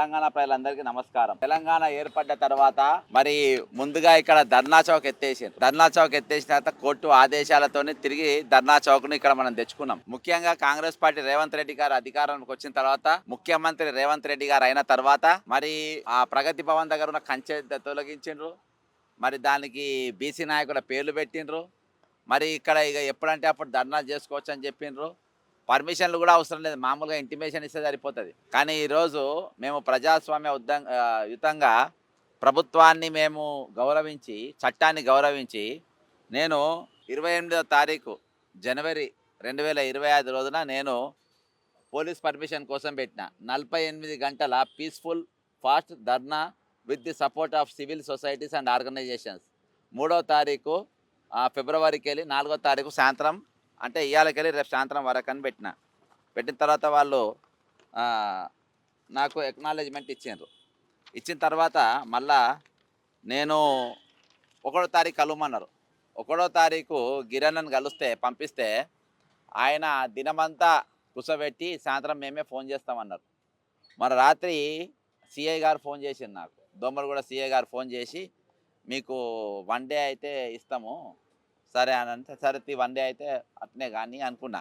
తెలంగాణ ప్రజలందరికీ నమస్కారం. తెలంగాణ ఏర్పడ్డ తర్వాత మరి ముందుగా ఇక్కడ ధర్నా చౌక్ ఎత్తేసారు ధర్నా చౌక్ ఎత్తేసిన తర్వాత కోర్టు ఆదేశాలతోనే తిరిగి ధర్నా చౌక్ను ఇక్కడ మనం తెచ్చుకున్నాం. ముఖ్యంగా కాంగ్రెస్ పార్టీ రేవంత్ రెడ్డి గారు అధికారానికి వచ్చిన తర్వాత ముఖ్యమంత్రి రేవంత్ రెడ్డి గారు అయిన తర్వాత మరి ఆ ప్రగతి భవన్ దగ్గర ఉన్న కంచె తొలగించిండ్రు. మరి దానికి బీసీ నాయకుల పేర్లు పెట్టిండ్రు. మరి ఇక్కడ ఇక ఎప్పుడంటే అప్పుడు ధర్నా చేసుకోవచ్చు అని చెప్పిండ్రు. పర్మిషన్లు కూడా అవసరం లేదు. మామూలుగా ఇంటిమేషన్ ఇస్తే సరిపోతుంది. కానీ ఈరోజు మేము ప్రజాస్వామ్య ఉద్ద యుతంగా ప్రభుత్వాన్ని మేము గౌరవించి చట్టాన్ని గౌరవించి నేను ఇరవై ఎనిమిదో తారీఖు జనవరి రెండు వేల ఇరవై ఐదు రోజున నేను పోలీస్ పర్మిషన్ కోసం పెట్టిన. నలభై ఎనిమిది గంటల peaceful fast dharna with the support of civil societies and organizations. మూడో తారీఖు ఫిబ్రవరికి వెళ్ళి నాలుగో తారీఖు సాయంత్రం అంటే ఇవాళకెళ్ళి రేపు సాయంత్రం వరకు అని పెట్టిన. పెట్టిన తర్వాత వాళ్ళు నాకు ఎక్నాలజ్మెంట్ ఇచ్చిండ్రు. ఇచ్చిన తర్వాత మళ్ళా నేను ఒకటో తారీఖు కలవమన్నారు. ఒకటో తారీఖు గిరణ్ని కలిస్తే పంపిస్తే ఆయన దినమంతా కుసబెట్టి సాయంత్రం మేమే ఫోన్ చేస్తామన్నారు. మన రాత్రి సిఐ గారు ఫోన్ చేసింది నాకు. దోమలు సిఐ గారు ఫోన్ చేసి మీకు వన్ డే అయితే ఇస్తాము. సరే అని అంటే సరే తీ వన్ డే అయితే అట్నే కానీ అనుకున్నా.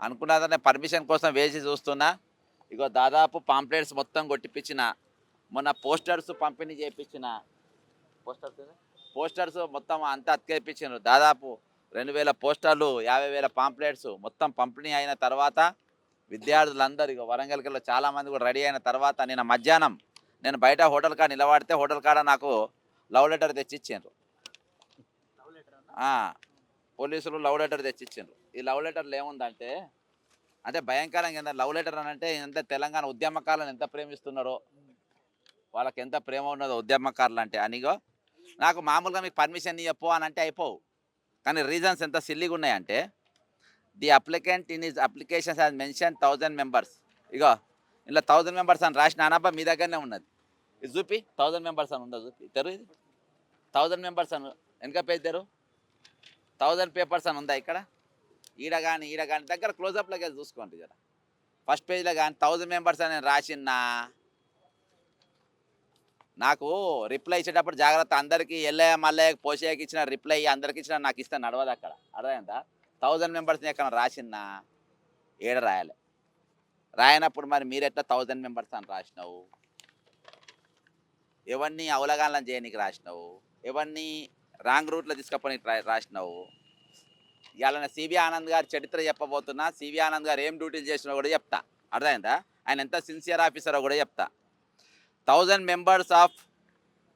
అనుకున్నా పర్మిషన్ కోసం వేసి చూస్తున్నా. ఇగో దాదాపు పాంప్లెట్స్ మొత్తం కొట్టిపించిన మొన్న పోస్టర్స్ పంపిణీ చేయించిన పోస్టర్స్ పోస్టర్స్ మొత్తం అంతా అతికేపించారు దాదాపు రెండు వేల పోస్టర్లు యాభై వేల పాంప్లెట్స్ మొత్తం పంపిణీ అయిన తర్వాత విద్యార్థులందరూ ఇక వరంగల్కిలో చాలామంది కూడా రెడీ అయిన తర్వాత నేను మధ్యాహ్నం నేను బయట హోటల్ కాడ నిలబడితే హోటల్ కాడ నాకు లవ్ లెటర్ తెచ్చిచ్చారు పోలీసులు లవ్ లెటర్ తెచ్చిచ్చిండ్రు. ఈ లవ్ లెటర్లు ఏముందంటే అంటే భయంకరంగా ఏంటంటే లవ్ లెటర్ అని అంటే ఎంత తెలంగాణ ఉద్యమకారులను ఎంత ప్రేమిస్తున్నారో వాళ్ళకి ఎంత ప్రేమ ఉన్నదో ఉద్యమకారులు అంటే అనిగో నాకు మామూలుగా మీకు పర్మిషన్ ఇవ్వపో అని అంటే అయిపోవు. కానీ రీజన్స్ ఎంత సిల్లీగా ఉన్నాయంటే the applicant in is applications has mention thousand members ఇగో ఇలా థౌజండ్ మెంబర్స్ అని రాసిన అనబ్బా మీ దగ్గరనే ఉన్నది. ఇది చూపి థౌజండ్ మెంబర్స్ అని ఉండదు చూపి తెరు ఇది. థౌజండ్ మెంబర్స్ అని వెనక పేజ్ తెరు థౌజండ్ పేపర్స్ అని ఉందా ఇక్కడ? ఈడ కానీ ఈడ కానీ దగ్గర క్లోజప్లోకి వెళ్ళి చూసుకోండి జర. ఫస్ట్ పేజ్లో కానీ థౌజండ్ మెంబర్స్ అని రాసిన్నా నాకు రిప్లై ఇచ్చేటప్పుడు జాగ్రత్త అందరికీ ఎల్లయ్య మల్లయ్య పోషయ్యకి ఇచ్చిన రిప్లై అందరికి ఇచ్చిన నాకు ఇస్తే నడవదు అక్కడ. అర్థమైందా? థౌజండ్ మెంబర్స్ని ఎక్కడ రాసిన్నా ఏడ రాయాలి? రాయనప్పుడు మరి మీరు ఎట్లా థౌజండ్ మెంబర్స్ అని రాసినావు? ఎవరిని అవలగానం చేయనీకి రాసినావు? ఎవరిని రాంగ్ రూట్లో తీసుకపోయి రాసినావు. ఇవాళ సివి ఆనంద్ గారి చరిత్ర చెప్పబోతున్నా సివి ఆనంద్ గారు ఏం డ్యూటీలు చేసినా కూడా చెప్తా. అర్థమైందా? ఆయన ఎంత సిన్సియర్ ఆఫీసరో కూడా చెప్తా. Thousand members of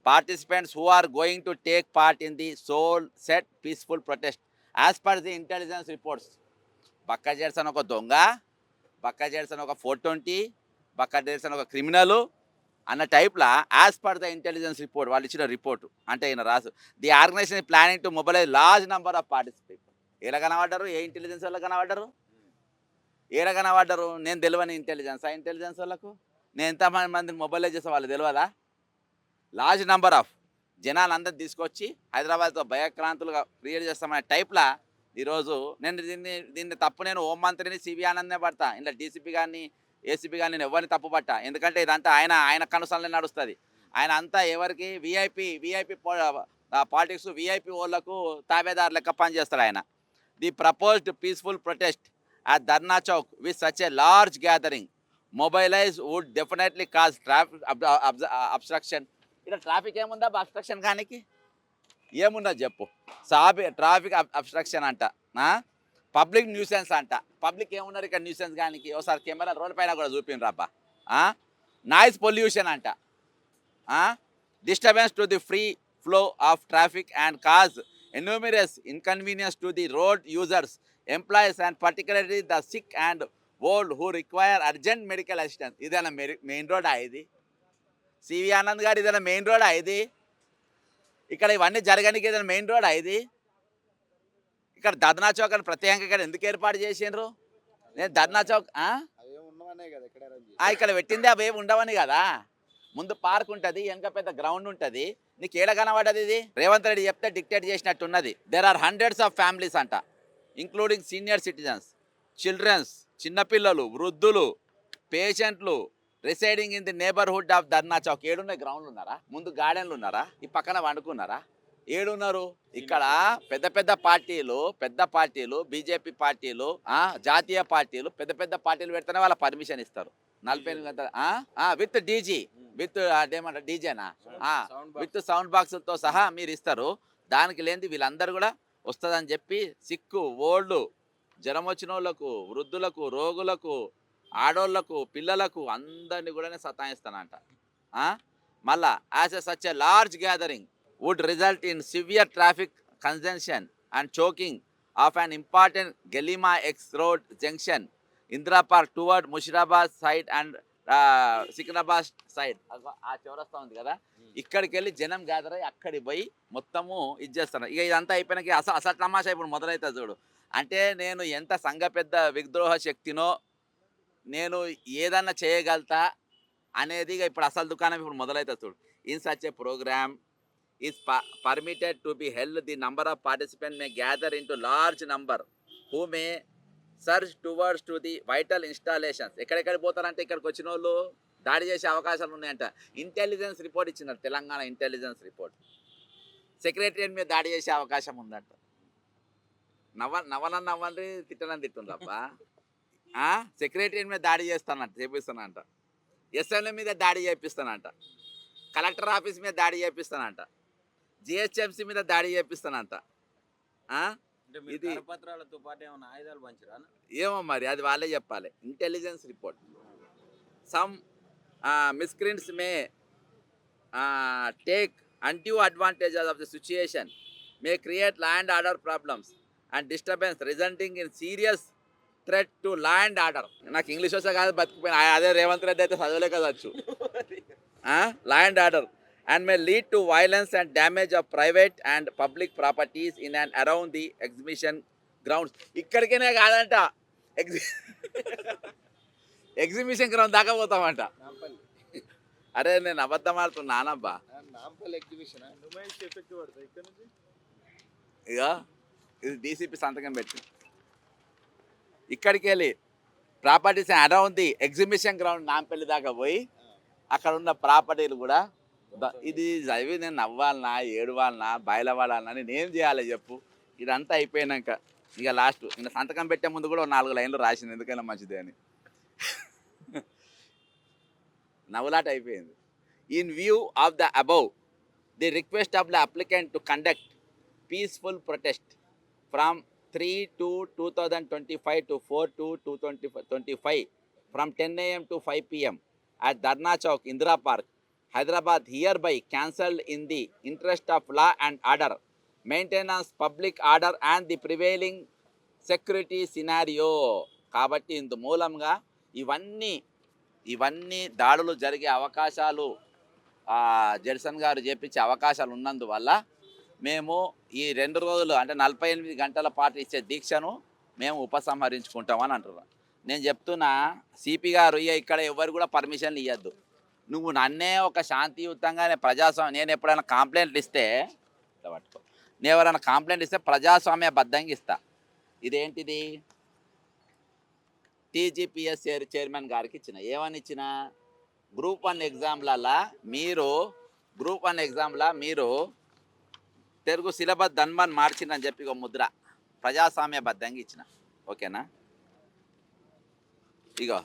participants who are going to take part in the sole set peaceful protest as per the intelligence reports బక్క జెడ్సన్ ఒక దొంగ బక్క జెడ్సన్ ఒక ఫోర్ ట్వంటీ బక్క జెడ్సన్ ఒక క్రిమినల్ అన్న టైప్లో as per the intelligence report వాళ్ళు ఇచ్చిన రిపోర్ట్ అంటే ఈయన రాసు the organization planning to mobile large number of participate ఎలా కనబడ్డారు? ఏ ఇంటెలిజెన్స్ వాళ్ళు కనబడ్డారు? ఏడ కనబడ్డారు? నేను తెలియని ఇంటెలిజెన్స్ ఆ ఇంటెలిజెన్స్ వాళ్ళకు? నేను ఎంతమంది మందిని మొబైలైజ్ చేసే వాళ్ళు తెలియదా లార్జ్ నెంబర్ ఆఫ్ జనాలు అందరు తీసుకొచ్చి హైదరాబాద్తో భయక్రాంతులుగా క్రియేట్ చేస్తామనే టైప్లా ఈరోజు నేను దీన్ని దీన్ని తప్పు నేను హోం మంత్రిని సిబి ఆనందనే పడతా. ఇంట్లో డీసీపీ కానీ ఏసీపీ కానీ నేను ఎవరిని తప్పు పట్టా. ఎందుకంటే ఇదంతా ఆయన ఆయన కనుసనలే నడుస్తుంది. ఆయన అంతా ఎవరికి విఐపి విఐపి పాలిటిక్స్ విఐపి వాళ్ళకు తాబేదారు లెక్క పనిచేస్తాడు ఆయన. The proposed peaceful protest at Dharna Chowk with such a large gathering mobilize would definitely cause traffic obstruction ob- ఇక్కడ ట్రాఫిక్ ఏముందా అబ్స్ట్రక్షన్ కానికి? ఏముందా చెప్పు? సాబి ట్రాఫిక్ అబ్స్ట్రక్షన్ అంట. పబ్లిక్ న్యూసెన్స్ అంట. పబ్లిక్ ఏమున్నారు ఇక్కడ న్యూసెన్స్ కానీ ఒకసారి కెమెరా రోడ్ పైన కూడా చూపిండ్రు అబ్బా నాయిస్ పొల్యూషన్ అంట. Disturbance to the free flow of traffic and cause. Enormous inconvenience to the road users employees and particularly the sick and old who require urgent medical assistance. ఇదేనా main road ఇది? సివి ఆనంద్ గారు ఇదేనా main road ఇది? ఇక్కడ ఇవన్నీ జరగడానికి ఏదైనా main road ఇది? ఇక్కడ ధర్నా చౌక్ అని ప్రత్యేకంగా ఇక్కడ ఎందుకు ఏర్పాటు చేసిండ్రు? నేను ధర్నా చౌక్ ఇక్కడ పెట్టింది అవి ఏమి ఉండవని కదా? ముందు పార్క్ ఉంటుంది వెనక పెద్ద గ్రౌండ్ ఉంటుంది. నీకు ఏడ కనబడ్డది ఇది? రేవంత్ రెడ్డి చెప్తే డిక్టేట్ చేసినట్టు ఉన్నది there are hundreds of families అంట ఇంక్లూడింగ్ సీనియర్ సిటిజన్స్ చిల్డ్రన్స్ చిన్నపిల్లలు వృద్ధులు పేషెంట్లు residing in the neighbourhood of Dharna Chowk ఏడున్నాయి? గ్రౌండ్లు ఉన్నారా? ముందు గార్డెన్లు ఉన్నారా? ఈ పక్కన వండుకున్నారా ఏడున్నారు? ఇక్కడ పెద్ద పెద్ద పార్టీలు పెద్ద పార్టీలు బీజేపీ పార్టీలు ఆ జాతీయ పార్టీలు పెద్ద పెద్ద పార్టీలు పెడితేనే వాళ్ళ పర్మిషన్ ఇస్తారు. నలభై ఎనిమిది గంటల విత్ డీజీ విత్ అదేమంటారు డీజేనా? విత్ సౌండ్ బాక్స్తో సహా మీరు ఇస్తారు. దానికి లేనిది వీళ్ళందరూ కూడా వస్తుందని చెప్పి సిక్కు ఓల్డ్ జ్వరం వచ్చిన వాళ్ళకు వృద్ధులకు రోగులకు ఆడోళ్ళకు పిల్లలకు అందరినీ కూడా సతాయిస్తానంట. ఆ? మళ్ళా as a such a large gathering. Would result in severe traffic congestion and choking of un important గెలిమా X road junction park towards Mushirabad side and Secunderabad side ఆ చౌరస్తా ఉంది కదా? ఇక్కడికి వెళ్ళి జనం గ్యాదర్ అయ్యి అక్కడికి పోయి మొత్తము ఇది చేస్తాను ఇక ఇదంతా అయిపోయినాక అసలు అసలు తమాషా ఇప్పుడు మొదలవుతుంది చూడు. అంటే నేను ఎంత సంఘ పెద్ద విద్రోహ శక్తినో నేను ఏదన్నా చేయగలుగుతా అనేది ఇప్పుడు అసలు దుకాణం ఇప్పుడు మొదలవుతుంది చూడు. In such a programme is permitted to be held the number of participant may gather in to large number who may search towards to the vital installations ఎక్కడెక్కడ పోతారంటే ఇక్కడికి వచ్చిన వాళ్ళు దాడి చేసే అవకాశాలు ఉన్నాయంట. ఇంటెలిజెన్స్ రిపోర్ట్ ఇచ్చినారు తెలంగాణ ఇంటెలిజెన్స్ రిపోర్ట్ సెక్రటరియట్ మీద దాడి చేసే అవకాశం ఉందంట. నవ్వ నవ్వనని నవ్వండి తిట్టనని తిట్టుండ్రబ్బా. సెక్రటరియట్ మీద దాడి చేస్తానంట చేపిస్తానంట. ఎస్ఎల్ఏ మీద దాడి చేపిస్తానంట. కలెక్టర్ ఆఫీస్ మీద దాడి చేపిస్తానంట. జిహెచ్ఎంసీ మీద దాడి చేపిస్తానంట? అంటే ఇది- కరపత్రాలతో పాటు ఏమైనా ఆయుధాలు పంచరా ఏమో మరి అది వాళ్ళే చెప్పాలి. Intelligence report. Some miscreants may take undue advantage of the situation. May create land order problems and disturbance resulting in serious threat to land order. నాకు ఇంగ్లీష్ వస్తే కాదు బతికిపోయిన. అదే రేవంత్ రెడ్డి అయితే చదవలేక చదవచ్చు land order. And may lead to violence and damage of private and public properties in and around the exhibition grounds ఇక్కడికనే కాదంట. ఎగ్జి exhibition ground దాకా పోతామంట. నాంపల్లి. అరే నేను అబద్ధం ఆడుతున్నా నానబ్బా. ఆ, నాంపల్లి ఎగ్జిబిషన్ ఇక ఇది డీసీపీ సంతకం పెట్టి. ఇక్కడికి వెళ్ళి properties around the exhibition ground Nampally దాకా పోయి అక్కడ ఉన్న ప్రాపర్టీలు కూడా ఇది చదివి నేను నవ్వాలనా ఏడవాలనా బయలవాలనా నేను ఏం చేయాలి చెప్పు ఇదంతా అయిపోయినాక ఇక లాస్ట్ ఇంకా సంతకం పెట్టే ముందు కూడా నాలుగు లైన్లు రాసింది ఎందుకైనా మంచిది అని నవ్వులాట అయిపోయింది in view of the above the request of the applicant to conduct peaceful protest from 3 to 2025 to 4 to 2025 from 10 a.m. to 5 p.m. at Dharna Chowk, Indira Park, Hyderabad hereby cancelled in the interest of law and order, maintenance, public order and the prevailing security scenario కాబట్టి ఇందు మూలంగా ఇవన్నీ ఇవన్నీ దాడులు జరిగే అవకాశాలు Judson గారు చేపించే అవకాశాలు ఉన్నందువల్ల మేము ఈ రెండు రోజులు అంటే నలభై ఎనిమిది గంటల పాటు ఇచ్చే దీక్షను మేము ఉపసంహరించుకుంటామని అంటున్నాం నేను చెప్తున్నా సిపి గారు ఇక్కడ ఎవరు కూడా పర్మిషన్లు ఇవ్వద్దు నువ్వు నన్నే ఒక శాంతియుతంగా నేను ప్రజాస్వామ్యం నేను ఎప్పుడైనా కంప్లైంట్లు ఇస్తే ఇట్లా పట్టుకో. నేను ఎవరైనా కంప్లైంట్ ఇస్తే ప్రజాస్వామ్య బద్దంగా ఇస్తా. ఇదేంటిది? టీజీపీఎస్ చైర్మన్ గారికి ఇచ్చిన. ఏమని ఇచ్చిన? గ్రూప్ వన్ ఎగ్జామ్లలా మీరు గ్రూప్ వన్ ఎగ్జామ్లా మీరు తెలుగు సిలబస్ ధన్మన్ మార్చిందని చెప్పి ఒక ముద్ర. ప్రజాస్వామ్యబద్ధంగా ఇచ్చిన. ఓకేనా? ఇగో.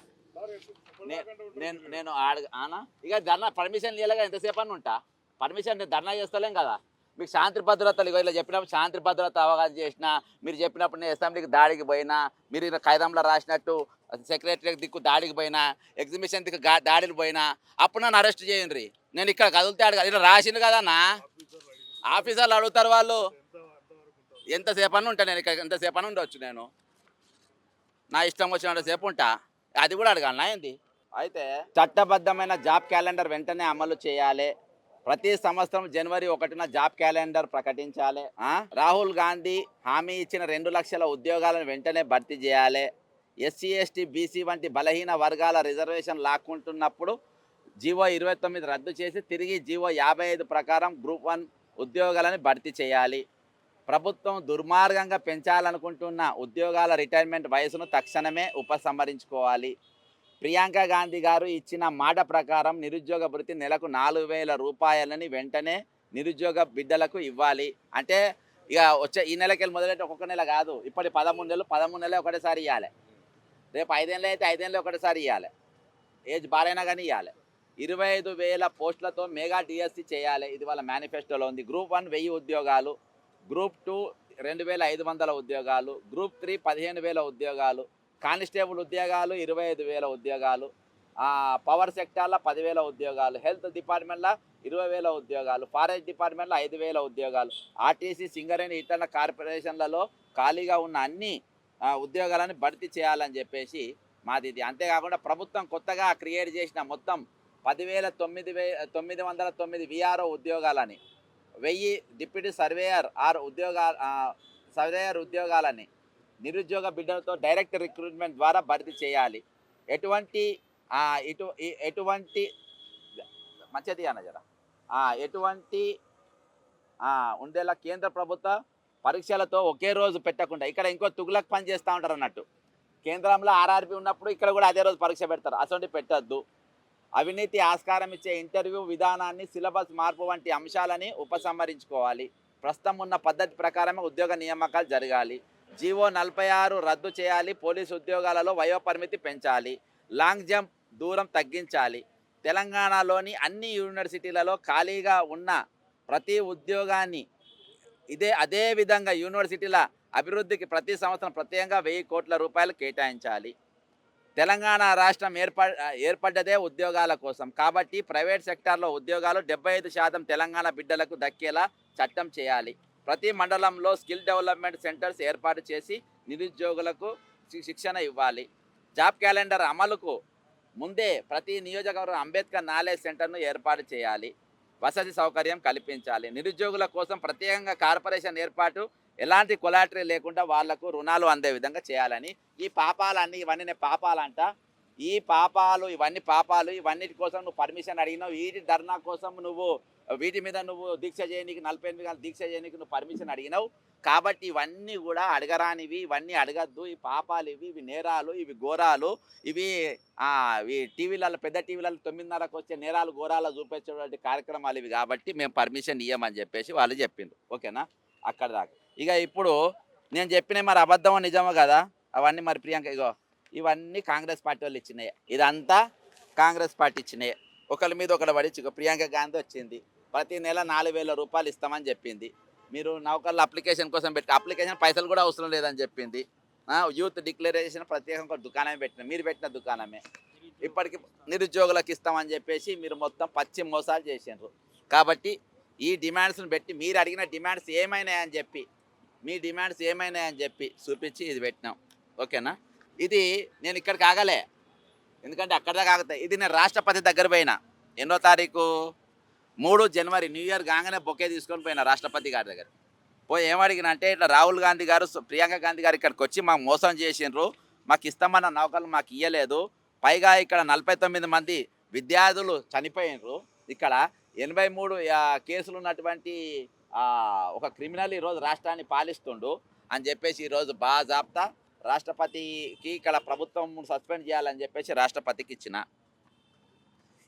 నేను నేను ఆడ ఆనా? ఇక ధర్నా పర్మిషన్ ఇవ్వలేగా ఎంతసేపు అని ఉంటా. పర్మిషన్ నేను ధర్నా చేస్తలేం కదా. మీకు శాంతి భద్రతలు ఇలా చెప్పినప్పుడు శాంతి భద్రత అవగాహన చేసిన మీరు చెప్పినప్పుడు నేను అసెంబ్లీకి దాడికి పోయినా మీరు ఇలా ఖైదంలో రాసినట్టు సెక్రటరీ దిక్కు దాడికి పోయినా ఎగ్జిబిషన్ దిక్కు దాడికి పోయినా అప్పుడు నన్ను అరెస్ట్ చేయండి. నేను ఇక్కడ కదులుతే అడగ ఇలా రాసింది కదా అన్న? ఆఫీసర్లు అడుగుతారు వాళ్ళు. ఎంతసేపు అని ఉంటా నేను ఇక్కడ ఎంతసేపు అని ఉండొచ్చు నేను. నా ఇష్టం వచ్చినంత సేపు ఉంటా. అది కూడా అడగాలనా ఏంది? అయితే చట్టబద్ధమైన జాబ్ క్యాలెండర్ వెంటనే అమలు చేయాలి. ప్రతి సంవత్సరం జనవరి ఒకటిన జాబ్ క్యాలెండర్ ప్రకటించాలి. రాహుల్ గాంధీ హామీ ఇచ్చిన రెండు లక్షల ఉద్యోగాలను వెంటనే భర్తీ చేయాలి. ఎస్సీ ఎస్టీ బీసీ వంటి బలహీన వర్గాల రిజర్వేషన్ లాక్కుంటున్నప్పుడు జీవో ఇరవై తొమ్మిది రద్దు చేసి తిరిగి జీవో యాభై ఐదు ప్రకారం గ్రూప్ వన్ ఉద్యోగాలను భర్తీ చేయాలి. ప్రభుత్వం దుర్మార్గంగా పెంచాలనుకుంటున్న ఉద్యోగాల రిటైర్మెంట్ వయసును తక్షణమే ఉపసంహరించుకోవాలి. ప్రియాంక గాంధీ గారు ఇచ్చిన మాట ప్రకారం నిరుద్యోగ భృతి నెలకు నాలుగు వేల రూపాయలని వెంటనే నిరుద్యోగ బిడ్డలకు ఇవ్వాలి. అంటే ఇక వచ్చే ఈ నెలకి మొదలైతే ఒక్కొక్క నెల కాదు. ఇప్పటి పదమూడు నెలలు పదమూడు నెలలు ఒకటేసారి ఇవ్వాలి రేపు ఐదేళ్ళు అయితే ఐదేళ్ళు ఒకటేసారి ఇవ్వాలి ఏజ్ బారైనా కానీ ఇవ్వాలి ఇరవై ఐదు వేల పోస్టులతో మెగా డిఎస్సి చేయాలి. ఇది వాళ్ళ మేనిఫెస్టోలో ఉంది. గ్రూప్ వన్ వెయ్యి ఉద్యోగాలు గ్రూప్ టూ రెండు వేల ఐదు వందల ఉద్యోగాలు గ్రూప్ త్రీ పదిహేను వేల ఉద్యోగాలు కానిస్టేబుల్ ఉద్యోగాలు ఇరవై ఐదు వేల ఉద్యోగాలు పవర్ సెక్టార్లో పదివేల ఉద్యోగాలు హెల్త్ డిపార్ట్మెంట్లో ఇరవై వేల ఉద్యోగాలు ఫారెస్ట్ డిపార్ట్మెంట్లో ఐదు వేల ఉద్యోగాలు ఆర్టీసీ సింగరేణి ఇతర కార్పొరేషన్లలో ఖాళీగా ఉన్న అన్ని ఉద్యోగాలను భర్తీ చేయాలని చెప్పేసి మాది ఇది. అంతేకాకుండా ప్రభుత్వం కొత్తగా క్రియేట్ చేసిన మొత్తం పదివేల తొమ్మిది వే తొమ్మిది వందల తొమ్మిది విఆర్ఓ ఉద్యోగాలని వెయ్యి డిప్యూటీ సర్వేయర్ ఆర్ ఉద్యోగా సర్వేయర్ ఉద్యోగాలని నిరుద్యోగ బిడ్డలతో డైరెక్ట్ రిక్రూట్మెంట్ ద్వారా భర్తీ చేయాలి. ఎటువంటి ఇటు ఎటువంటి మంచిది అన్న జర. ఎటువంటి ఉండేలా కేంద్ర ప్రభుత్వ పరీక్షలతో ఒకే రోజు పెట్టకుండా ఇక్కడ ఇంకో తుగులకు పని చేస్తూ ఉంటారు అన్నట్టు. కేంద్రంలో ఆర్ఆర్బి ఉన్నప్పుడు ఇక్కడ కూడా అదే రోజు పరీక్ష పెడతారు. అసలు పెట్టద్దు. అవినీతి ఆస్కారం ఇచ్చే ఇంటర్వ్యూ విధానాన్ని సిలబస్ మార్పు వంటి అంశాలని ఉపసంహరించుకోవాలి. ప్రస్తుతం ఉన్న పద్ధతి ప్రకారమే ఉద్యోగ నియామకాలు జరగాలి. జీవో నలభై ఆరు రద్దు చేయాలి. పోలీసు ఉద్యోగాలలో వయోపరిమితి పెంచాలి. లాంగ్ జంప్ దూరం తగ్గించాలి. తెలంగాణలోని అన్ని యూనివర్సిటీలలో ఖాళీగా ఉన్న ప్రతి ఉద్యోగాన్ని ఇదే అదే విధంగా యూనివర్సిటీల అభివృద్ధికి ప్రతి సంవత్సరం ప్రత్యేకంగా వెయ్యి కోట్ల రూపాయలు కేటాయించాలి. తెలంగాణ రాష్ట్రం ఏర్ప ఏర్పడ్డదే ఉద్యోగాల కోసం. కాబట్టి ప్రైవేట్ సెక్టార్లో ఉద్యోగాలు డెబ్బై ఐదు శాతం తెలంగాణ బిడ్డలకు దక్కేలా చట్టం చేయాలి. ప్రతి మండలంలో స్కిల్ డెవలప్మెంట్ సెంటర్స్ ఏర్పాటు చేసి నిరుద్యోగులకు శిక్షణ ఇవ్వాలి. జాబ్ క్యాలెండర్ అమలుకు ముందే ప్రతి నియోజకవర్గం అంబేద్కర్ నాలెడ్జ్ సెంటర్ను ఏర్పాటు చేయాలి. వసతి సౌకర్యం కల్పించాలి. నిరుద్యోగుల కోసం ప్రత్యేకంగా కార్పొరేషన్ ఏర్పాటు ఎలాంటి కొలాటరీ లేకుండా వాళ్ళకు రుణాలు అందే విధంగా చేయాలని ఈ పాపాలన్నీ ఇవన్నీ నేను పాపాలంట. ఈ పాపాలు ఇవన్నీ పాపాలు ఇవన్నిటి కోసం నువ్వు పర్మిషన్ అడిగినావు. వీటి ధర్నా కోసం నువ్వు వీటి మీద నువ్వు దీక్ష చేయనీకి నలభై ఎనిమిది గంటలు దీక్ష చేయనీకి నువ్వు పర్మిషన్ అడిగినావు. కాబట్టి ఇవన్నీ కూడా అడగరానివి ఇవన్నీ అడగద్దు. ఈ పాపాలు ఇవి ఇవి నేరాలు ఇవి ఘోరాలు. ఇవి ఇవి టీవీలలో పెద్ద టీవీలలో తొమ్మిదిన్నరకు వచ్చే నేరాలు ఘోరాలు చూపించేటువంటి కార్యక్రమాలు ఇవి కాబట్టి మేము పర్మిషన్ ఇవ్వమని చెప్పేసి వాళ్ళు చెప్పిండ్రు. ఓకేనా? అక్కడ దాకా. ఇక ఇప్పుడు నేను చెప్పిన మరి అబద్ధమో నిజమో కదా? అవన్నీ మరి ప్రియాంక ఇగో ఇవన్నీ కాంగ్రెస్ పార్టీ వాళ్ళు ఇచ్చినాయి. ఇదంతా కాంగ్రెస్ పార్టీ ఇచ్చినాయి. ఒకరి మీద ఒకటి పడి ప్రియాంక గాంధీ వచ్చింది. ప్రతి నెల నాలుగు వేల రూపాయలు ఇస్తామని చెప్పింది. మీరు నౌకర్ల అప్లికేషన్ కోసం పెట్టి అప్లికేషన్ పైసలు కూడా అవసరం లేదని చెప్పింది. యూత్ డిక్లరేషన్ ప్రత్యేకంగా ఒక దుకాణమే పెట్టిన మీరు పెట్టిన దుకాణమే. ఇప్పటికి నిరుద్యోగులకు ఇస్తామని చెప్పేసి మీరు మొత్తం పచ్చి మోసాలు చేసిండ్రు. కాబట్టి ఈ డిమాండ్స్ని పెట్టి మీరు అడిగిన డిమాండ్స్ ఏమైనాయని చెప్పి మీ డిమాండ్స్ ఏమైనాయని చెప్పి చూపించి ఇది పెట్టినాం. ఓకేనా? ఇది నేను ఇక్కడ కాగలే ఎందుకంటే అక్కడ దాకా ఆగుతాయి ఇది నేను రాష్ట్రపతి దగ్గర పోయినా. ఎన్నో తారీఖు? మూడు జనవరి న్యూ ఇయర్ కాగానే బొకే తీసుకొని పోయినా రాష్ట్రపతి గారి దగ్గర. పోయి ఏమడిగిన అంటే ఇట్లా రాహుల్ గాంధీ గారు సు- ప్రియాంక గాంధీ గారు ఇక్కడికి వచ్చి మాకు మోసం చేసిండ్రు మాకు ఇస్తామన్న నౌకలు మాకు ఇయ్యలేదు పైగా ఇక్కడ నలభై తొమ్మిది మంది విద్యార్థులు చనిపోయినరు ఇక్కడ ఎనభై మూడు కేసులు ఉన్నటువంటి ఒక క్రిమినల్ ఈరోజు రాష్ట్రాన్ని పాలిస్తుండు అని చెప్పేసి ఈరోజు బాజాప్తా రాష్ట్రపతికి ఇక్కడ ప్రభుత్వం సస్పెండ్ చేయాలని చెప్పేసి రాష్ట్రపతికి ఇచ్చిన.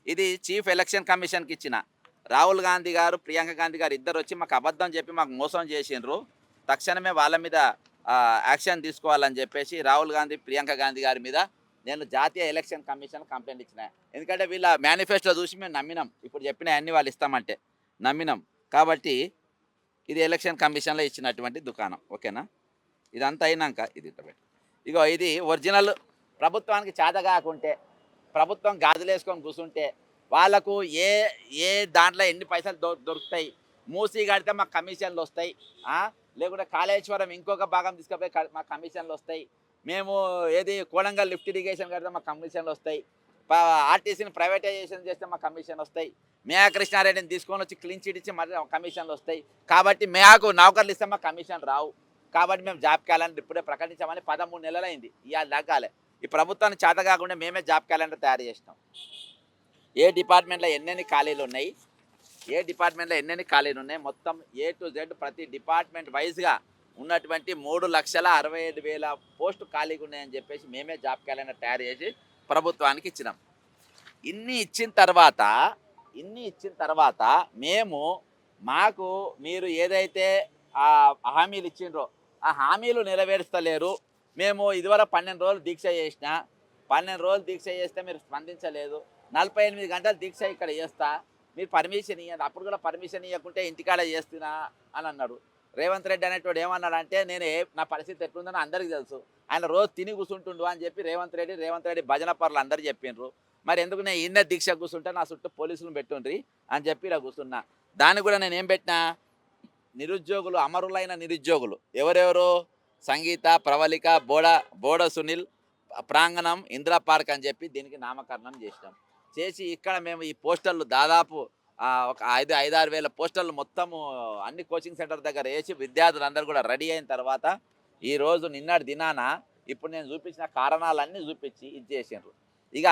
ఇది చీఫ్ ఎలక్షన్ కమిషన్కి ఇచ్చిన. రాహుల్ గాంధీ గారు ప్రియాంక గాంధీ గారు ఇద్దరు వచ్చి మాకు అబద్ధం చెప్పి మాకు మోసం చేసిండ్రు. తక్షణమే వాళ్ళ మీద యాక్షన్ తీసుకోవాలని చెప్పేసి రాహుల్ గాంధీ ప్రియాంక గాంధీ గారి మీద నేను జాతీయ ఎలక్షన్ కమిషన్ కంప్లైంట్ ఇచ్చిన. ఎందుకంటే వీళ్ళ మేనిఫెస్టో చూసి మేము నమ్మినాం. ఇప్పుడు చెప్పిన అన్ని వాళ్ళు ఇస్తామంటే నమ్మినాం. కాబట్టి ఇది ఎలక్షన్ కమిషన్లో ఇచ్చినటువంటి దుకాణం. ఓకేనా? ఇదంతా అయినాక ఇది ఇగో ఇది ఒరిజినల్ ప్రభుత్వానికి చేత కాకుంటే ప్రభుత్వం గాజులేసుకొని కూర్చుంటే వాళ్ళకు ఏ ఏ దాంట్లో ఎన్ని పైసలు దొ దొరుకుతాయి? మూసి కడితే మాకు కమిషన్లు వస్తాయి. లేకుంటే కాళేశ్వరం ఇంకొక భాగం తీసుకుపోయి మాకు కమిషన్లు వస్తాయి. మేము ఏది కోడంగల్ లిఫ్ట్ ఇరిగేషన్ కడితే మాకు కమిషన్లు వస్తాయి. ఆర్టీసీని ప్రైవేటైజేషన్ చేస్తే మాకు కమిషన్ వస్తాయి. మేయా కృష్ణారెడ్డిని తీసుకొని వచ్చి క్లీన్ చిట్ ఇచ్చి మరి కమిషన్లు వస్తాయి. కాబట్టి మేయాకు నౌకర్లు ఇస్తే మాకు కమిషన్ రావు. కాబట్టి మేము జాబ్ క్యాలెండర్ ఇప్పుడే ప్రకటించామని పదమూడు నెలలైంది. ఇవాళ దగ్గాలే ఈ ప్రభుత్వాన్ని చేత కాకుండా మేమే జాబ్ క్యాలెండర్ తయారు చేసినాం. ఏ డిపార్ట్మెంట్లో ఎన్నెన్ని ఖాళీలు ఉన్నాయి? ఏ డిపార్ట్మెంట్లో ఎన్నెన్ని ఖాళీలు ఉన్నాయి? మొత్తం ఏ టు జెడ్ ప్రతి డిపార్ట్మెంట్ వైజ్గా ఉన్నటువంటి మూడు లక్షల అరవై ఐదు వేల పోస్టు ఖాళీగా ఉన్నాయని చెప్పేసి మేమే జాబ్ క్యాలెండర్ తయారు చేసి ప్రభుత్వానికి ఇచ్చినాం. ఇన్ని ఇచ్చిన తర్వాత ఇన్ని ఇచ్చిన తర్వాత మేము మాకు మీరు ఏదైతే ఆ హామీలు ఇచ్చిండ్రో ఆ హామీలు నెరవేరుస్తలేరు. మేము ఇదివరకు పన్నెండు రోజులు దీక్ష చేసిన పన్నెండు రోజులు దీక్ష చేస్తే మీరు స్పందించలేదు. నలభై ఎనిమిది గంటలు దీక్ష ఇక్కడ చేస్తా. మీరు పర్మిషన్ ఇవ్వండి అప్పుడు కూడా పర్మిషన్ ఇవ్వకుంటే ఇంటికాడ చేస్తున్నా అని అన్నాడు. రేవంత్ రెడ్డి అనేటోడు ఏమన్నాడంటే నేను నా పరిస్థితి ఎట్లుందని అందరికీ తెలుసు. ఆయన రోజు తిని కూర్చుంటుండు అని చెప్పి రేవంత్ రెడ్డి రేవంత్ రెడ్డి భజన పరులు అందరు చెప్పిండ్రు. మరి ఎందుకు నేను ఇన్న దీక్ష కూర్చుంటే నా చుట్టూ పోలీసులు పెట్టుండ్రి అని చెప్పి ఇలా కూర్చున్నా దాన్ని కూడా నేను ఏం పెట్టినా? నిరుద్యోగులు అమరులైన నిరుద్యోగులు. ఎవరెవరు? సంగీత ప్రవళిక బోడ బోడ సునీల్ ప్రాంగణం ఇందిరా పార్క్ అని చెప్పి దీనికి నామకరణం చేసినాం. చేసి ఇక్కడ మేము ఈ పోస్టర్లు దాదాపు ఒక ఐదు ఐదారు వేల పోస్టర్లు మొత్తము అన్ని కోచింగ్ సెంటర్ దగ్గర వేసి విద్యార్థులందరూ కూడా రెడీ అయిన తర్వాత ఈ రోజు నిన్నటి దినాన ఇప్పుడు నేను చూపించిన కారణాలన్నీ చూపించి ఇది చేసిండ్రు. ఇక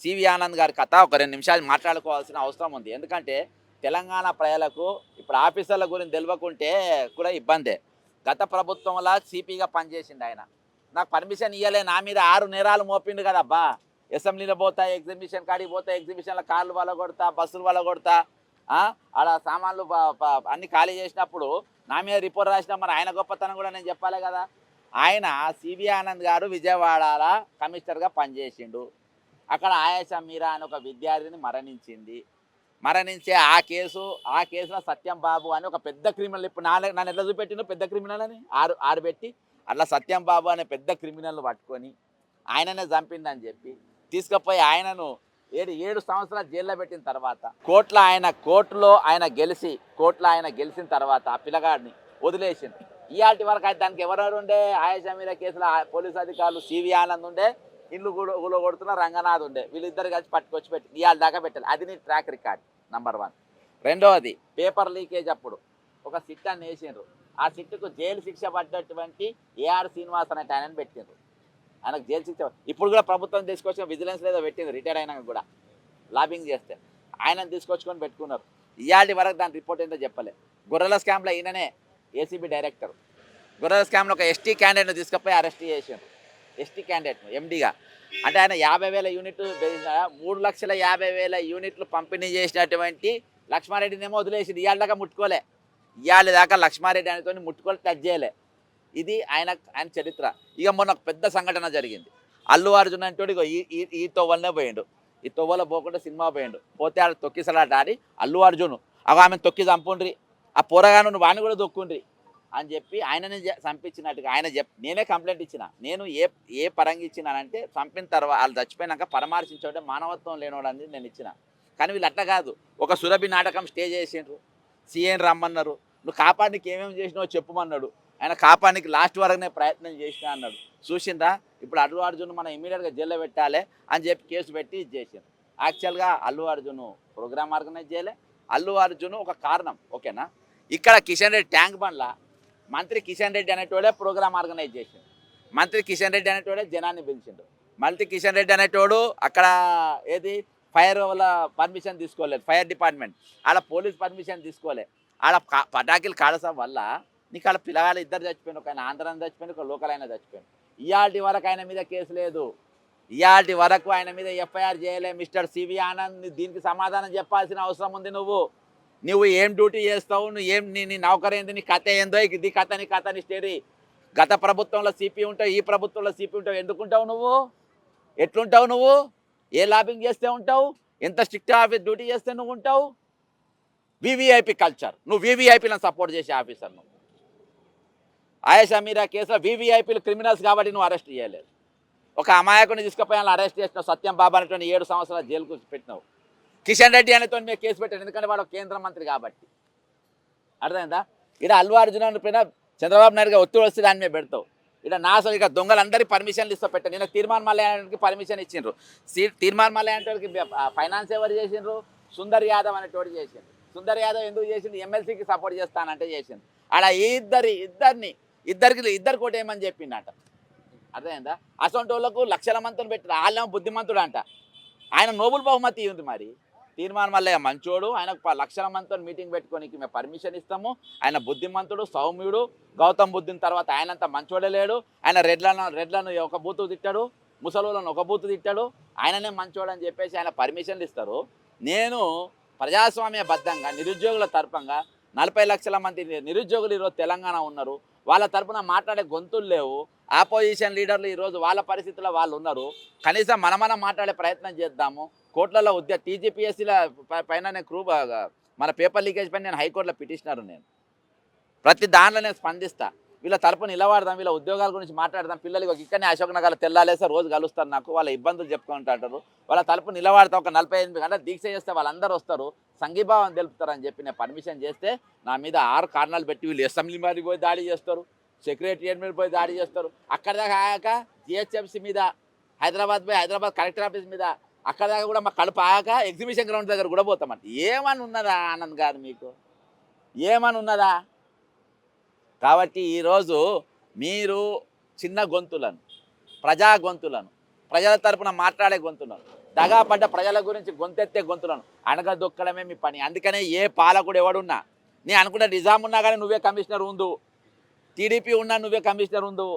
సివి ఆనంద్ గారి కథ ఒక రెండు నిమిషాలు మాట్లాడుకోవాల్సిన అవసరం ఉంది. ఎందుకంటే తెలంగాణ ప్రజలకు ఇప్పుడు ఆఫీసర్ల గురించి తెలియకుంటే కూడా ఇబ్బందే. గత ప్రభుత్వంలో సిపిగా పనిచేసిండు ఆయన. నాకు పర్మిషన్ ఇవ్వలే నా మీద ఆరు నేరాలు మోపిండు కదబ్బా. అసెంబ్లీలో పోతా ఎగ్జిబిషన్ కాడికి పోతా ఎగ్జిబిషన్లో కార్లు వల్ల కొడతా బస్సులు వల్ల కొడతా అలా సామాన్లు అన్ని ఖాళీ చేసినప్పుడు నా మీద రిపోర్ట్ రాసిన మరి ఆయన గొప్పతనం కూడా నేను చెప్పాలి కదా. ఆయన సివి ఆనంద్ గారు విజయవాడల కమిషనర్గా పనిచేసిండు. అక్కడ ఆయేషా మీరా అని ఒక విద్యార్థిని మరణించింది. మరణించే ఆ కేసు ఆ కేసులో సత్యం బాబు అని ఒక పెద్ద క్రిమినల్ ఇప్పుడు నా నన్ను ఎట్లా చూపెట్టిండు పెద్ద క్రిమినల్ అని? ఆరు ఆరు పెట్టి అట్లా సత్యం బాబు అనే పెద్ద క్రిమినల్ పట్టుకొని ఆయననే చంపిందని చెప్పి తీసుకుపోయి ఆయనను ఏడు ఏడు సంవత్సరాలు జైల్లో పెట్టిన తర్వాత కోట్ల ఆయన కోర్టులో ఆయన గెలిచి కోట్ల ఆయన గెలిచిన తర్వాత ఆ పిల్లగాడిని వదిలేసింది ఇవాటి వరకు అయితే దానికి ఎవరెవరు ఉండే? ఆయేషా మీద కేసులో పోలీసు అధికారులు సివి ఆనంద్ ఉండే ఇల్లు కూడా గులో కొడుతున్న రంగనాథ్ ఉండే. వీళ్ళిద్దరు కలిసి పట్టుకొచ్చి పెట్టి ఇవాళ దాకా పెట్టాలి అది నీ ట్రాక్ రికార్డ్ నంబర్ వన్ రెండవది పేపర్ లీకేజ్ అప్పుడు ఒక సిట్ అని వేసిండ్రు. ఆ సిట్టుకు జైలు శిక్ష పడ్డటువంటి ఏఆర్ శ్రీనివాస్ అనే ఆయన పెట్టిండ్రు. ఆయనకు జైలు శిక్ష ఇప్పుడు కూడా ప్రభుత్వం తీసుకొచ్చిన విజిలెన్స్ లేదో పెట్టింది రిటైర్ అయినాక కూడా. లాబింగ్ చేస్తే. ఆయనను తీసుకొచ్చుకొని పెట్టుకున్నారు. ఇవాళ వరకు దాని రిపోర్ట్ ఏంటో చెప్పలే. గొర్రెల స్కామ్లో ఈయననే ఏసీబీ డైరెక్టర్ గొర్రెల స్కామ్లో ఒక ఎస్టీ క్యాండిడేట్ను తీసుకుపోయి అరెస్ట్ చేశారు ఎస్టీ క్యాండిడేట్ను ఎండీగా అంటే ఆయన యాభై వేల యూనిట్లు మూడు లక్షల యాభై వేల యూనిట్లు పంపిణీ చేసినటువంటి లక్ష్మారెడ్డినేమో వదిలేసింది ఇవాళ దాకా ముట్టుకోలే. ఇవాళ దాకా లక్ష్మారెడ్డి అనేతో ముట్టుకోలే టచ్ చేయలే. ఇది ఆయన ఆయన చరిత్ర. ఇక మొన్న ఒక పెద్ద సంఘటన జరిగింది. అల్లు అర్జున్ అంటే ఈ ఈ ఈ తొవ్వలనే పోయిండు. ఈ తొవ్వలో పోకుండా సినిమా పోయిండు. పోతే ఆడ తొక్కిసలాట ఆడి అల్లు అర్జున్ అవి ఆమె తొక్కి చంపుండ్రి. ఆ పోరగాను వాడిని కూడా తొక్కుండ్రి. అని చెప్పి ఆయననే చంపించినట్టుగా ఆయన చెప్ నేనే కంప్లైంట్ ఇచ్చిన. నేను ఏ ఏ పరంగా ఇచ్చినానంటే చంపిన తర్వాత వాళ్ళు చచ్చిపోయినాక పరామర్శించే మానవత్వం లేనోడని నేను ఇచ్చిన. కానీ వీళ్ళు అట్లా కాదు. ఒక సురభి నాటకం స్టే చేసిండ్రు. సీఎన్ రమ్మన్నారు. నువ్వు కాపాడికి ఏమేమి చేసినావో చెప్పుమన్నాడు ఆయన కాపానికి లాస్ట్ వరకునే ప్రయత్నం చేసిన అన్నాడు. చూసిందా ఇప్పుడు అల్లు అర్జున్ మనం ఇమీడియట్గా జైల్లో పెట్టాలి అని చెప్పి కేసు పెట్టి ఇది యాక్చువల్గా అల్లు అర్జున్ ప్రోగ్రామ్ ఆర్గనైజ్ చేయలే. అల్లు అర్జున్ ఒక కారణం ఓకేనా? ఇక్కడ కిషన్ రెడ్డి ట్యాంక్ బండ్ల మంత్రి కిషన్ రెడ్డి అనేటోడే ప్రోగ్రామ్ ఆర్గనైజ్ చేసిండు. మంత్రి కిషన్ రెడ్డి అనేటోడే జనాన్ని పిలిచిండు. మంత్రి కిషన్ రెడ్డి అనేటోడు అక్కడ ఏది? ఫైర్ వాళ్ళ పర్మిషన్ తీసుకోలేదు ఫైర్ డిపార్ట్మెంట్. ఆడ పోలీస్ పర్మిషన్ తీసుకోలే. ఆడ పటాకీలు పటాకులు కాడసం వల్ల నీకు అలా పిల్లగాళ్ళు ఇద్దరు చచ్చిపోయిన ఒక ఆయన ఆంధ్రాన్ని చచ్చిపోయిన ఒక లోకల్ ఆయన చచ్చిపోయాను ఇవాళ వరకు ఆయన మీద కేసు లేదు. ఇయాల్టి వరకు ఆయన మీద ఎఫ్ఐఆర్ చేయలే మిస్టర్ సివి ఆనంద్. దీనికి సమాధానం చెప్పాల్సిన అవసరం ఉంది నువ్వు. నువ్వు ఏం డ్యూటీ చేస్తావు నువ్వు ఏం నీ నీ నౌకర్ ఏంది నీ కథ ఏందో ఇది కథ నీ కథ నీ స్టేరీ. గత ప్రభుత్వంలో సిపి ఉంటావు ఈ ప్రభుత్వంలో సిపి ఉంటావు. ఎందుకుంటావు నువ్వు? ఎట్లుంటావు నువ్వు? ఏ లాబింగ్ చేస్తే ఉంటావు? ఎంత స్ట్రిక్ట్ ఆఫీస్ డ్యూటీ చేస్తే నువ్వు ఉంటావు? VVIP culture. నువ్వు వివిఐపీలను సపోర్ట్ చేసే ఆఫీసర్ నువ్వు. ఆయేషా మీరా కేసులో వీవీఐపీలు క్రిమినల్స్ కాబట్టి నువ్వు అరెస్ట్ చేయలేదు. ఒక అమాయకుని తీసుకుపోయి అరెస్ట్ చేసినావు సత్యం బాబా అనేటువంటి ఏడు సంవత్సరాల జైలుకు పెట్టినావు. కిషన్ రెడ్డి అనేతో మీరు కేసు పెట్టారు ఎందుకంటే వాడు కేంద్ర మంత్రి కాబట్టి. అర్థమైందా? ఇక్కడ అల్లు అర్జున్ అని పైన చంద్రబాబు నాయుడుగా ఒత్తిడి వస్తే దాని మీద పెడతావు. ఇక్కడ నాసం ఇక దొంగలందరికీ పర్మిషన్లు ఇస్తా పెట్టాను నేను తీర్మాన్ మల్లయ్యకి పర్మిషన్ ఇచ్చిండ్రు. తీర్మాన్ మల్లయ్య అంటే ఫైనాన్స్ ఎవరు చేసిండ్రు? సుందర్ యాదవ్ అనేటోడు చేసిండ్రు సుందర్ యాదవ్ ఎందుకు చేసిండు? ఎమ్మెల్సీకి సపోర్ట్ చేస్తానంటే చేసిండు. ఆడ ఇద్దరి ఇద్దరిని ఇద్దరికి ఇద్దరు కోటేయమని చెప్పిండట. అర్థమైందా? అసొంటి వాళ్ళకు లక్షల మంతులు పెట్టిన వాళ్ళేమో బుద్ధిమంతుడు అంట ఆయన నోబుల్ బహుమతి ఉంది మరి. తీర్మానం మల్లయ్య మంచోడు. ఆయన ప- లక్షల మందితో మీటింగ్ పెట్టుకోనికి మేము పర్మిషన్ ఇస్తాము. ఆయన బుద్ధిమంతుడు సౌమ్యుడు. గౌతమ్ బుద్ధిని తర్వాత ఆయనంత మంచోడే లేడు. ఆయన రెడ్లను రెడ్లను ఒక బూతు తిట్టాడు. ముసలులను ఒక బూతు తిట్టాడు. ఆయననే మంచోడు అని చెప్పేసి ఆయన పర్మిషన్లు ఇస్తారు. నేను ప్రజాస్వామ్యబద్ధంగా నిరుద్యోగుల తర్పంగా నలభై లక్షల మంది నిరుద్యోగులు ఈరోజు తెలంగాణ ఉన్నారు. వాళ్ళ తరపున మాట్లాడే గొంతులు లేవు. ఆపోజిషన్ లీడర్లు ఈరోజు వాళ్ళ పరిస్థితుల్లో వాళ్ళు ఉన్నారు. కనీసం మన మనం మాట్లాడే ప్రయత్నం చేద్దాము. కోట్లలో ఉద్యోగ టీజీపీఎస్సీల పైన నేను క్రూ మన పేపర్ లీకేజ్ పైన నేను హైకోర్టులో పిటిషనర్ నేను. ప్రతి దాంట్లో నేను స్పందిస్తా. వీళ్ళ తరపు నిలబడదాం వీళ్ళ ఉద్యోగాల గురించి మాట్లాడదాం. పిల్లలకి ఒక ఇక్కడనే అశోక్ నగర్ తెల్లాలేస్తే రోజు కలుస్తారు నాకు. వాళ్ళ ఇబ్బందులు చెప్పుకుంటారు వాళ్ళ తలుపు నిలబడతా ఒక నలభై ఎనిమిది గంటలు దీక్ష చేస్తే వాళ్ళందరూ వస్తారు. సంఘీభావం తెలుపుతారని చెప్పి నేను పర్మిషన్ చేస్తే నా మీద ఆరు కారణాలు పెట్టి వీళ్ళు అసెంబ్లీ మీద పోయి దాడి చేస్తారు సెక్రటరియట్ మీద పోయి దాడి చేస్తారు. అక్కడ దాకా ఆయాక జిహెచ్ఎంసీ మీద హైదరాబాద్ పోయి హైదరాబాద్ కలెక్టర్ ఆఫీస్ మీద అక్కడ దాకా కూడా మా కడుపు ఆగాక ఎగ్జిబిషన్ గ్రౌండ్ దగ్గర కూడా పోతామంట ఏమని ఉన్నదా ఆనంద్ గారు మీకు? ఏమని ఉన్నదా? కాబట్టి ఈరోజు మీరు చిన్న గొంతులను ప్రజా గొంతులను ప్రజల తరపున మాట్లాడే గొంతులను దగాపడ్డ ప్రజల గురించి గొంతెత్తే గొంతులను అణగదొక్కడమే మీ పని. అందుకనే ఏ పాలకుడు ఎవడున్నా నేను అనుకుంటే నిజాం ఉన్నా కానీ నువ్వే కమిషనర్ ఉండు. టీడీపీ ఉన్నా నువ్వే కమిషనర్ ఉండు.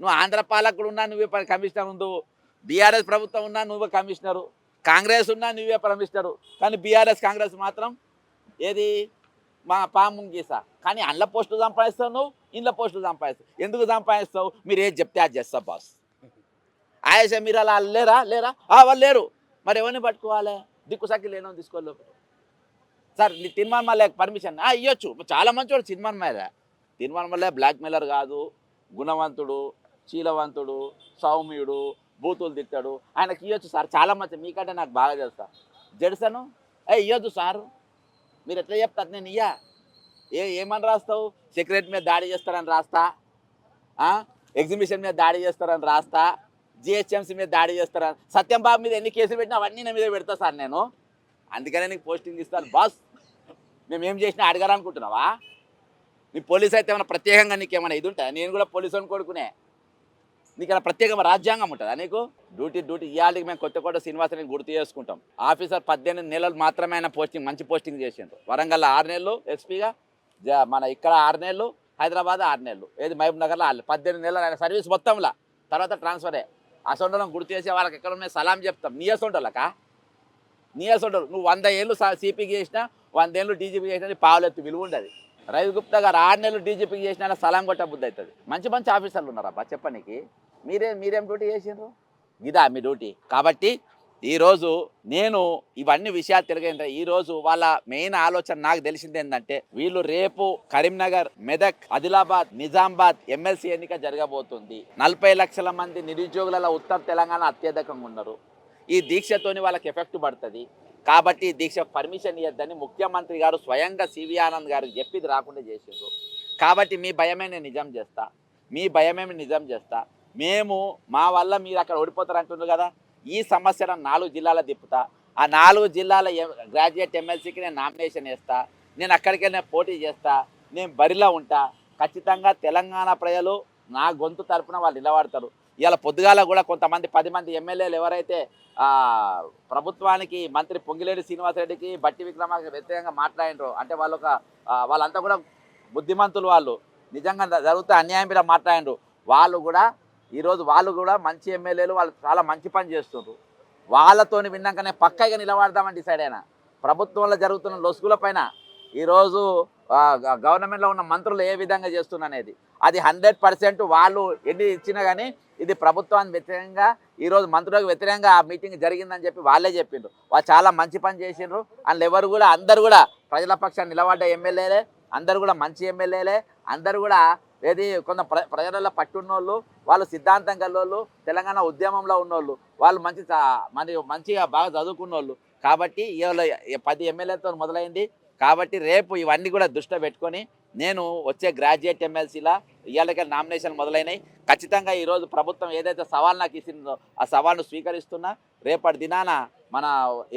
నువ్వు ఆంధ్ర పాలకుడు ఉన్నా నువ్వే కమిషనర్ ఉండు. బీఆర్ఎస్ ప్రభుత్వం ఉన్నా నువ్వే కమిషనరు. కాంగ్రెస్ ఉన్నా నువ్వే కమిషనరు. కానీ బీఆర్ఎస్ కాంగ్రెస్ మాత్రం ఏది? మా పాము గీసా. కానీ అండ్ల పోస్టులు సంపాదిస్తావు నువ్వు ఇండ్ల పోస్టులు సంపాదిస్తావు. ఎందుకు సంపాదిస్తావు? మీరు ఏది చెప్తే అది చేస్తా బాస్. ఆయేషా మీరు అలా లేరా? లేరా? వాళ్ళు లేరు. మరి ఎవరిని పట్టుకోవాలి? దిక్కుసాకి లేను లేనో తీసుకోవాలి సార్ నీ తిన్మాన్ మళ్ళీ పర్మిషన్. ఇవ్వచ్చు చాలా మంచోడు తిన్మాన్ మళ్ళీ తిన్మాన్ మళ్ళీ బ్లాక్ మెయిలర్ కాదు గుణవంతుడు శీలవంతుడు సౌమ్యుడు బూతులు తిట్టాడు. ఆయనకి ఇవ్వచ్చు సార్. చాలా మంచి మీకంటే నాకు బాగా తెలుస్తా జెడ్సను? ఏ ఇవ్వద్దు సార్. మీరు ఎట్లా చెప్తారు? నేను ఇయ్యా. ఏ ఏమని రాస్తావు? సెక్రటరీ మీద దాడి చేస్తారని రాస్తా. ఎగ్జిబిషన్ మీద దాడి చేస్తారని రాస్తా. జిహెచ్ఎంసీ మీద దాడి చేస్తారా? సత్యం బాబు మీద ఎన్ని కేసులు పెట్టినా అవన్నీ నా మీద పెడతా సార్ నేను. అందుకనే నీకు పోస్టింగ్ ఇస్తాను బాస్. మేము ఏం చేసినా అడగారు అనుకుంటున్నావా నీ పోలీస్ అయితే ఏమైనా ప్రత్యేకంగా నీకు ఏమైనా ఇది ఉంటా నేను కూడా పోలీసు అని కొడుకునే. నీకు అలా ప్రత్యేకమైన రాజ్యాంగం ఉంటుందా నీకు? Duty duty. ఇవాళకి మేము కొత్త కొత్త శ్రీనివాసని గుర్తు చేసుకుంటాం. ఆఫీసర్ పద్దెనిమిది నెలలు మాత్రమే ఆయన పోస్టింగ్ మంచి పోస్టింగ్ చేసిండ్రు వరంగల్ ఆరు నెలలు ఎస్పీగా జ- మన ఇక్కడ ఆరు నెలలు హైదరాబాద్ ఆరు నెలలు. ఏది మహబూబ్ నగర్లో ఆరు పద్దెనిమిది నెలలు ఆయన సర్వీస్ మొత్తంలో. తర్వాత ట్రాన్స్ఫరే. అసొంటలను గుర్తు చేసే వాళ్ళకి ఎక్కడ ఉన్నాయి? సలాం చెప్తాం. నీ అసొండలకా నీ అసొండలు నువ్వు వంద ఏళ్ళు సిపికి చేసినా వంద ఏళ్ళు డీజీపీ చేసినా నీ పావులెత్తు విలువ ఉండదు. రవి గుప్తా గారు ఆరు నెలలు డీజీపీకి చేసినా సలాం కొట్ట బుద్ధి అవుతుంది. మంచి మంచి ఆఫీసర్లు ఉన్నారబ్బా చెప్పనీకి. మీరే మీరేం డ్యూటీ చేసిండ్రు? ఇదా మీ డ్యూటీ. కాబట్టి ఈరోజు నేను ఇవన్నీ విషయాలు తిరగంటే ఈరోజు వాళ్ళ మెయిన్ ఆలోచన నాకు తెలిసింది ఏంటంటే వీళ్ళు రేపు కరీంనగర్ మెదక్ ఆదిలాబాద్ నిజామాబాద్ ఎమ్మెల్సీ ఎన్నిక జరగబోతుంది. నలభై లక్షల మంది నిరుద్యోగుల ఉత్తర తెలంగాణ అత్యధికంగా ఉన్నారు. ఈ దీక్షతోని వాళ్ళకి ఎఫెక్ట్ పడుతుంది. కాబట్టి దీక్ష పర్మిషన్ ఇవ్వద్దని ముఖ్యమంత్రి గారు స్వయంగా సివి ఆనంద్ గారు చెప్పిది రాకుండా చేసిండ్రు. కాబట్టి మీ భయమే నేను నిజం చేస్తా. మీ భయమే నిజం చేస్తా. మేము మా వల్ల మీరు అక్కడ ఓడిపోతారు అంటున్నారు కదా. ఈ సమస్యను నాలుగు జిల్లాల తిప్పుతా. ఆ నాలుగు జిల్లాల గ్రాడ్యుయేట్ ఎమ్మెల్సీకి నేను నామినేషన్ వేస్తా. నేను అక్కడికి నేను పోటీ చేస్తా. నేను బరిలో ఉంటా. ఖచ్చితంగా తెలంగాణ ప్రజలు నా గొంతు తరపున వాళ్ళు నిలబడతారు. ఇవాళ పొద్దుగాల కూడా కొంతమంది పది మంది ఎమ్మెల్యేలు ఎవరైతే ప్రభుత్వానికి మంత్రి పొంగిలేటి శ్రీనివాసరెడ్డికి బట్టి విక్రమాకి వ్యతిరేకంగా మాట్లాడినరు అంటే వాళ్ళు ఒక వాళ్ళంతా కూడా బుద్ధిమంతులు వాళ్ళు. నిజంగా జరుగుతూ అన్యాయం మీద మాట్లాడినరు. వాళ్ళు కూడా ఈరోజు వాళ్ళు కూడా మంచి ఎమ్మెల్యేలు వాళ్ళు చాలా మంచి పని చేస్తుండ్రు. వాళ్ళతోని విన్నాకనే పక్కగా నిలబడదామని డిసైడ్ అయినా. ప్రభుత్వంలో జరుగుతున్న లొసుగుల పైన ఈరోజు గవర్నమెంట్లో ఉన్న మంత్రులు ఏ విధంగా చేస్తున్నారు అది హండ్రెడ్ పర్సెంట్ వాళ్ళు ఎన్ని ఇచ్చినా కానీ ఇది ప్రభుత్వానికి వ్యతిరేకంగా ఈరోజు మంత్రులకు వ్యతిరేకంగా ఆ మీటింగ్ జరిగిందని చెప్పి వాళ్ళే చెప్పిండ్రు. వాళ్ళు చాలా మంచి పని చేసిండ్రు. అండ్ ఎవరు కూడా అందరు కూడా ప్రజల పక్షాన్ని నిలబడ్డ ఎమ్మెల్యేలే అందరు కూడా మంచి ఎమ్మెల్యేలే అందరు కూడా ఏది కొంత ప్ర ప్రజలలో పట్టున్నోళ్ళు వాళ్ళు సిద్ధాంతం గల్లోళ్ళు తెలంగాణ ఉద్యమంలో ఉన్నోళ్ళు వాళ్ళు మంచి మరి మంచిగా బాగా చదువుకున్నోళ్ళు. కాబట్టి ఇవాళ పది ఎమ్మెల్యేలతో మొదలైంది. కాబట్టి రేపు ఇవన్నీ కూడా దృష్టిలో పెట్టుకొని నేను వచ్చే గ్రాడ్యుయేట్ ఎమ్మెల్సీలా ఇవాళకే నామినేషన్ మొదలైనాయి. ఖచ్చితంగా ఈరోజు ప్రభుత్వం ఏదైతే సవాల్ నాకు ఇచ్చిందో ఆ సవాల్ను స్వీకరిస్తున్నా. రేపటి దినాన మన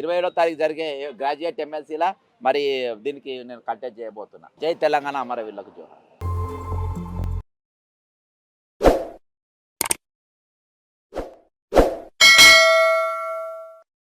ఇరవై ఏడో తారీఖు జరిగే గ్రాడ్యుయేట్ ఎమ్మెల్సీలా మరి దీనికి నేను కంటెక్ట్ చేయబోతున్నా. జై తెలంగాణ అమరవీళ్ళకు జోహార్.